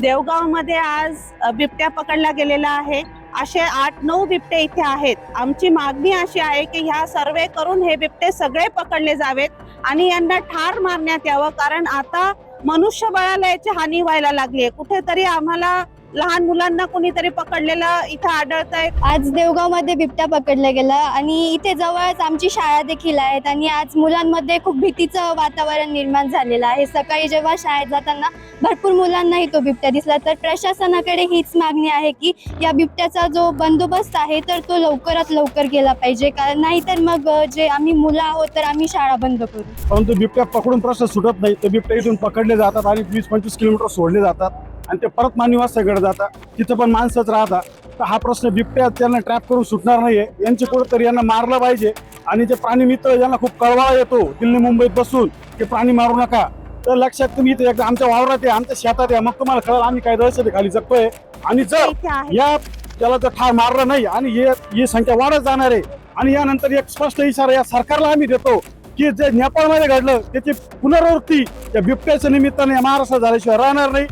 देवगावमध्ये आज बिबट्या पकडला गेलेला आहे. असे आठ नऊ बिबटे इथे आहेत. आमची मागणी अशी आहे की ह्या सर्वे करून हे बिबटे सगळे पकडले जावेत आणि यांना ठार मारण्यात यावं कारण आता मनुष्यबळाला याची हानी व्हायला लागली आहे. कुठेतरी आम्हाला लहान मुलांना कोणीतरी पकडलेलं इथं आढळत आहे आज देवगावमध्ये बिबट्या पकडला गेला आणि इथे जवळच आमची शाळा देखील आहेत आणि आज मुलांमध्ये खूप भीतीचं वातावरण निर्माण झालेलं आहे. सकाळी जेव्हा शाळेत जाताना भरपूर मुलांनाही तो बिबट्या दिसला तर प्रशासनाकडे हीच मागणी आहे की या बिबट्याचा जो बंदोबस्त आहे तर तो लवकरात लवकर केला पाहिजे. कारण नाहीतर मग जे आम्ही मुलं आहोत तर आम्ही शाळा बंद करू. परंतु बिबट्या पकडून प्रश्न सुटत नाही. ते बिबट्या इथून पकडले जातात आणि वीस पंचवीस किलोमीटर सोडले जातात. आणि ते परत मानवासाकडे जातात तिथं पण माणसंच राहतात तर हा प्रश्न बिबट्या त्यांना ट्रॅप करून सुटणार नाहीये. यांचे कुठेतरी यांना मारलं पाहिजे. आणि जे प्राणी मित्र ज्यांना खूप कळवाळा येतो दिल्ली मुंबईत बसून ते प्राणी मारू नका. तर लक्षात तुम्ही इथे एकदा आमच्या वावरात आहे आमच्या शेतात आहे मग तुम्हाला कळलं आम्ही काय दहशती खाली जगतोय. आणि जर या त्याला जर ठार मारलं नाही आणि हे ही संख्या वाढत जाणार आहे आणि यानंतर एक स्पष्ट इशारा या सरकारला आम्ही देतो की जे नेपाळमध्ये घडलं त्याची पुनरावृत्ती या बिबट्याच्या निमित्ताने या महाराष्ट्रात झाल्याशिवाय राहणार नाही.